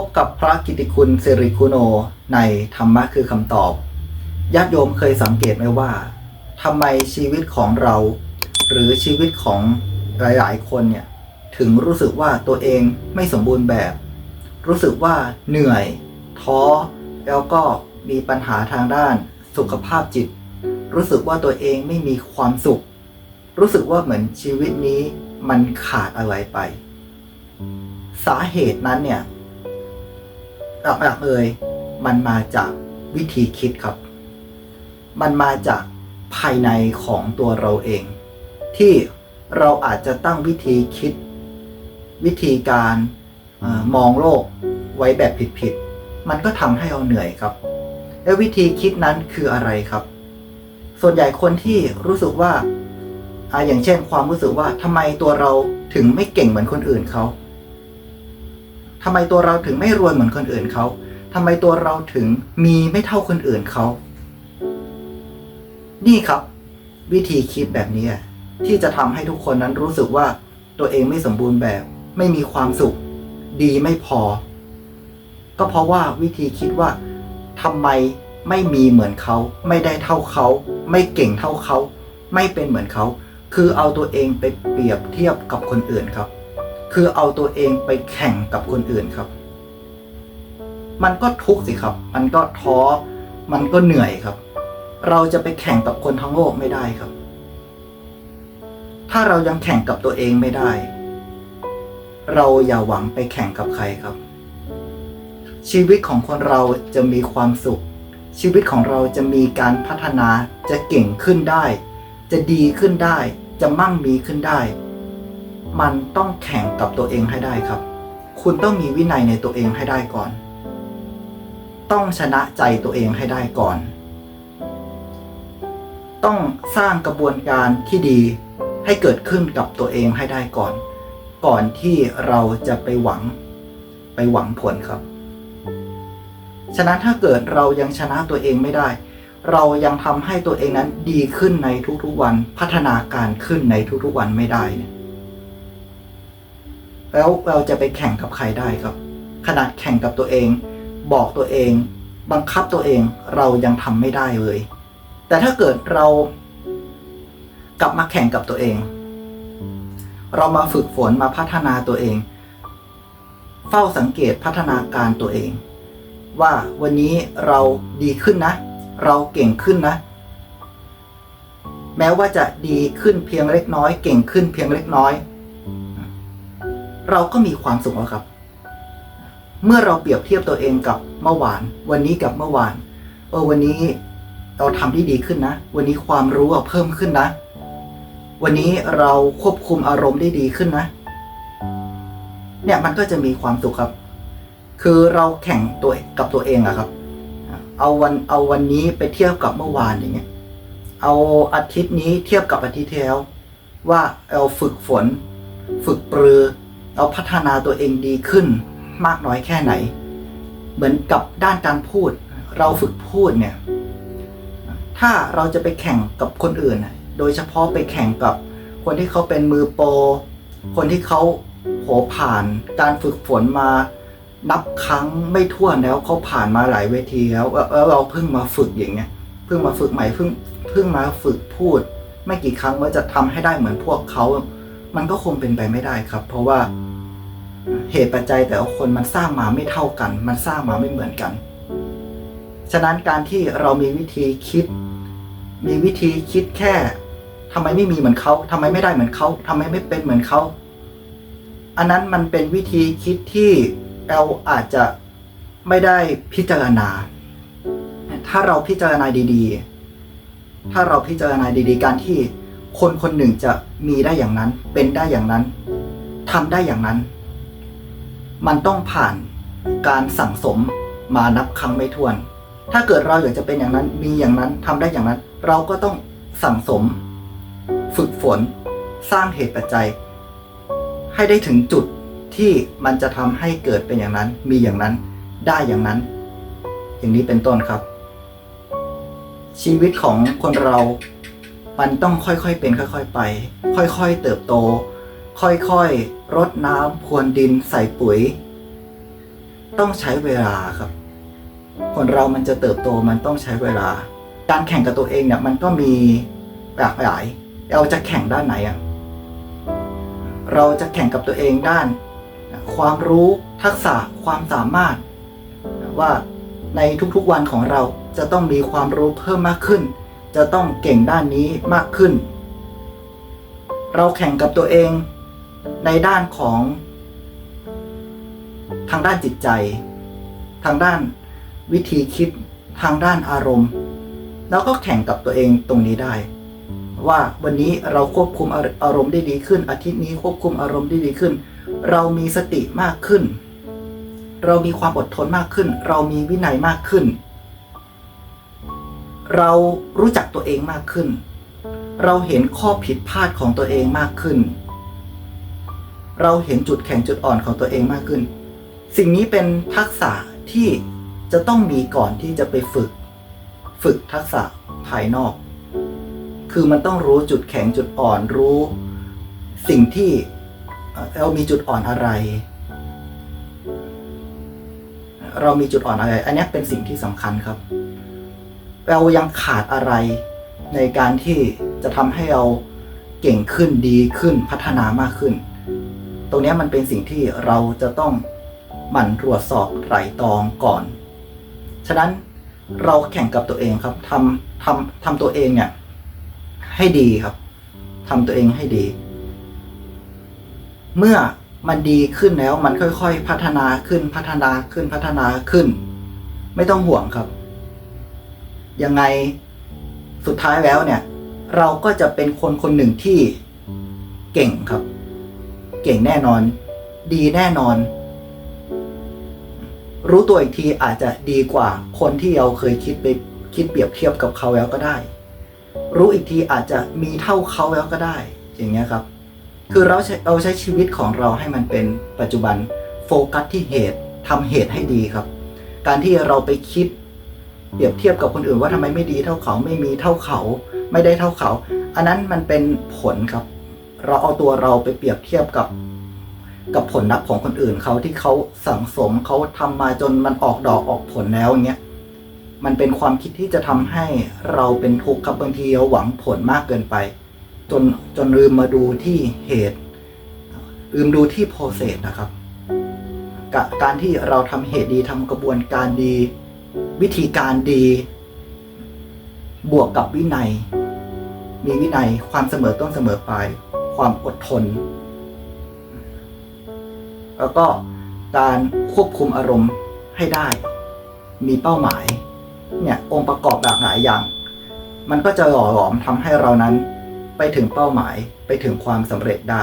บกับพระกิติคุณสิริคุโนในธรรมะคือคำตอบญาติโยมเคยสังเกตไหมว่าทำไมชีวิตของเรา หรือชีวิตของหลายๆ คนเนี่ยถึงรู้สึกว่าตัวเองไม่สมบูรณ์แบบ รู้สึกว่าเหนื่อย ท้อ แล้วก็มีปัญหาทางด้านสุขภาพจิต รู้สึกว่าตัวเองไม่มีความสุข รู้สึกว่าเหมือนชีวิตนี้มันขาดอะไรไป สาเหตุนั้นเนี่ย หลักๆเลยมันมาจากวิธีคิดครับ มันมาจากภายในของตัวเราเอง ที่เราอาจจะตั้งวิธีคิด วิธีการอมองโลกไว้แบบผิดๆมันก็ทำให้เราเหนื่อยครับ และวิธีคิดนั้นคืออะไรครับ ส่วนใหญ่คนที่รู้สึกว่าอ่าอย่างเช่นความรู้สึกว่าทำไมตัวเราถึงไม่เก่งเหมือนคนอื่นเขา ทำไมตัวเราถึงไม่รวยเหมือนคนอื่นเขาทำไมตัวเราถึงมีไม่เท่าคนอื่นเขานี่ครับ วิธีคิดแบบนี้ที่จะทำให้ทุกคนนั้นรู้สึกว่าตัวเองไม่สมบูรณ์แบบ ไม่มีความสุข ดีไม่พอ ก็เพราะว่าวิธีคิดว่าทำไมไม่มีเหมือนเขา ไม่ได้เท่าเขา ไม่เก่งเท่าเขา ไม่เป็นเหมือนเขา คือเอาตัวเองไปเปรียบเทียบกับคนอื่นครับ คือเอาตัวเองไปแข่งกับคนอื่นครับ มันก็ทุกข์สิครับ มันก็ท้อ มันก็เหนื่อยครับ เราจะไปแข่งกับคนทั้งโลกไม่ได้ครับ ถ้าเรายังแข่งกับตัวเองไม่ได้ เราอย่าหวังไปแข่งกับใครครับ ชีวิตของคนเราจะมีความสุข ชีวิตของเราจะมีการพัฒนา จะเก่งขึ้นได้ จะดีขึ้นได้ จะมั่งมีขึ้นได้ มันต้องแข่งกับตัวเองให้ได้ครับ คุณต้องมีวินัยในตัวเองให้ได้ก่อน ต้องชนะใจตัวเองให้ได้ก่อน ต้องสร้างกระบวนการที่ดีให้เกิดขึ้นกับตัวเองให้ได้ก่อน ก่อนที่เราจะไปหวังไปหวังผลครับ ฉะนั้นถ้าเกิดเรายังชนะตัวเองไม่ได้ เรายังทำให้ตัวเองนั้นดีขึ้นในทุกๆวัน พัฒนาการขึ้นในทุกๆวันไม่ได้เนี่ย แล้วเราจะไปแข่งกับใครได้ครับ ขนาดแข่งกับตัวเอง บอกตัวเอง บังคับตัวเองเรายังทำไม่ได้เลย แต่ถ้าเกิดเรากลับมาแข่งกับตัวเอง เรามาฝึกฝนมาพัฒนาตัวเอง เฝ้าสังเกตพัฒนาการตัวเอง ว่าวันนี้เราดีขึ้นนะ เราเก่งขึ้นนะ แม้ว่าจะดีขึ้นเพียงเล็กน้อย เก่งขึ้นเพียงเล็กน้อย เราก็มีความสุขแล้วครับ เมื่อเราเปรียบเทียบตัวเองกับเมื่อวาน วันนี้กับเมื่อวาน เออวันนี้เราทำได้ดีขึ้นนะ วันนี้ความรู้เราเพิ่มขึ้นนะ วันนี้เราควบคุมอารมณ์ได้ดีขึ้นนะ เนี่ยมันก็จะมีความสุขครับ คือเราแข่งตัวกับตัวเองอะครับ เอาวันเอาวันนี้ไปเทียบกับเมื่อวานอย่างเงี้ย เอาอาทิตย์นี้เทียบกับอาทิตย์ที่แล้วว่าเราฝึกฝน ฝึกปรือ เราพัฒนาตัวเองดีขึ้นมากน้อยแค่ไหน เหมือนกับด้านการพูด เราฝึกพูดเนี่ย ถ้าเราจะไปแข่งกับคนอื่น โดยเฉพาะไปแข่งกับคนที่เขาเป็นมือโปร คนที่เขาโหผ่านการฝึกฝนมานับครั้งไม่ถ้วนแล้วเขาผ่านมาหลายเวทีแล้วแล้วเราเพิ่งมาฝึกอย่างเงี้ยเพิ่งมาฝึกใหม่เพิ่งเพิ่งมาฝึกพูด ไม่กี่ครั้งว่าจะทำให้ได้เหมือนพวกเขา มันก็คงเป็นไปไม่ได้ครับ เพราะว่าเหตุปัจจัยแต่ละคนมันสร้างมาไม่เท่ากัน มันสร้างมาไม่เหมือนกัน ฉะนั้นการที่เรามีวิธีคิด มีวิธีคิดแค่ทำไมไม่มีเหมือนเขาทำไมไม่ได้เหมือนเขาทำไมไม่เป็นเหมือนเขา อันนั้นมันเป็นวิธีคิดที่เราอาจจะไม่ได้พิจารณา ถ้าเราพิจารณาดี ๆ ถ้าเราพิจารณาดี ๆ การที่ คนคนหนึ่งจะมีได้อย่างนั้น เป็นได้อย่างนั้นทำได้อย่างนั้น มันต้องผ่านการสั่งสมมานับครั้งไม่ถ้วน ถ้าเกิดเราอยากจะเป็นอย่างนั้นมีอย่างนั้นทำได้อย่างนั้น เราก็ต้องสั่งสม ฝึกฝน สร้างเหตุปัจจัย ให้ได้ถึงจุดที่มันจะทำให้เกิดเป็นอย่างนั้น มีอย่างนั้นได้อย่างนั้น อย่างนี้เป็นต้นครับ ชีวิตของคนเรา มันต้องค่อยๆเป็นค่อยๆไป ค่อยๆเติบโต ค่อยๆรดน้ำพรวนดินใส่ปุ๋ย ต้องใช้เวลาครับ คนเรามันจะเติบโตมันต้องใช้เวลา การแข่งกับตัวเองเนี่ยมันก็มีหลากหลาย เราจะแข่งด้านไหนอะเราจะแข่งกับตัวเองด้าน ความรู้ทักษะความสามารถ ว่าในทุกๆวันของเราจะต้องมีความรู้เพิ่มมากขึ้น จะต้องเก่งด้านนี้มากขึ้น เราแข่งกับตัวเองในด้านของทางด้านจิตใจ ทางด้านวิธีคิดทางด้านอารมณ์ แล้วก็แข่งกับตัวเองตรงนี้ได้ ว่าวันนี้เราควบคุมอารมณ์ได้ดีขึ้น อาทิตย์นี้ควบคุมอารมณ์ได้ดีขึ้น เรามีสติมากขึ้น เรามีความอดทนมากขึ้น เรามีวินัยมากขึ้น เรารู้จักตัวเองมากขึ้น เราเห็นข้อผิดพลาดของตัวเองมากขึ้น เราเห็นจุดแข็งจุดอ่อนของตัวเองมากขึ้น สิ่งนี้เป็นทักษะที่จะต้องมีก่อนที่จะไปฝึก ฝึกทักษะภายนอก คือมันต้องรู้จุดแข็งจุดอ่อนรู้ สิ่งที่เรามีจุดอ่อนอะไร เรามีจุดอ่อนอะไร อันนี้เป็นสิ่งที่สำคัญครับ เรายังขาดอะไรในการที่จะทำให้เราเก่งขึ้นดีขึ้นพัฒนามากขึ้น ตรงนี้มันเป็นสิ่งที่เราจะต้องหมั่นตรวจสอบไตร่ตรองก่อน ฉะนั้นเราแข่งกับตัวเองครับทำทำทำตัวเองเนี่ยให้ดีครับทำตัวเองให้ดี เมื่อมันดีขึ้นแล้วมันค่อยๆ พัฒนาขึ้นพัฒนาขึ้นพัฒนาขึ้น ไม่ต้องห่วงครับ ยังไงสุดท้ายแล้วเนี่ย เราก็จะเป็นคนคนหนึ่งที่เก่งครับ เก่งแน่นอน ดีแน่นอน รู้ตัวอีกทีอาจจะดีกว่าคนที่เราเคยคิดไปคิดเปรียบเทียบกับเขาแล้วก็ได้ รู้อีกทีอาจจะมีเท่าเขาแล้วก็ได้ อย่างเงี้ยครับ คือเราใช้เราใช้ชีวิตของเราให้มันเป็นปัจจุบันโฟกัสที่เหตุทำเหตุให้ดีครับ การที่เราไปคิด เปรียบเทียบกับคนอื่นว่าทำไมไม่ดีเท่าเขาไม่มีเท่าเขา ไม่ได้เท่าเขา อันนั้นมันเป็นผลครับ เราเอาตัวเราไปเปรียบเทียบกับ กับผลลัพธ์ของคนอื่นเขาที่เขาสั่งสมเขาทำมาจนมันออกดอกออกผลแล้วอย่างเงี้ยมันเป็นความคิดที่จะทำให้เราเป็นทุกข์ครับบางทีเราหวังผลมากเกินไป จนจนลืมมาดูที่เหตุลืมดูที่โปรเซสนะครับกะการที่เราทำเหตุดีทำกระบวนการดี วิธีการดี บวกกับวินัย มีวินัยความเสมอต้นเสมอปลาย ความอดทน แล้วก็การควบคุมอารมณ์ให้ได้ มีเป้าหมาย เนี่ยองค์ประกอบหลากหลายอย่าง มันก็จะหล่อหลอมทำให้เรานั้น ไปถึงเป้าหมายไปถึงความสำเร็จได้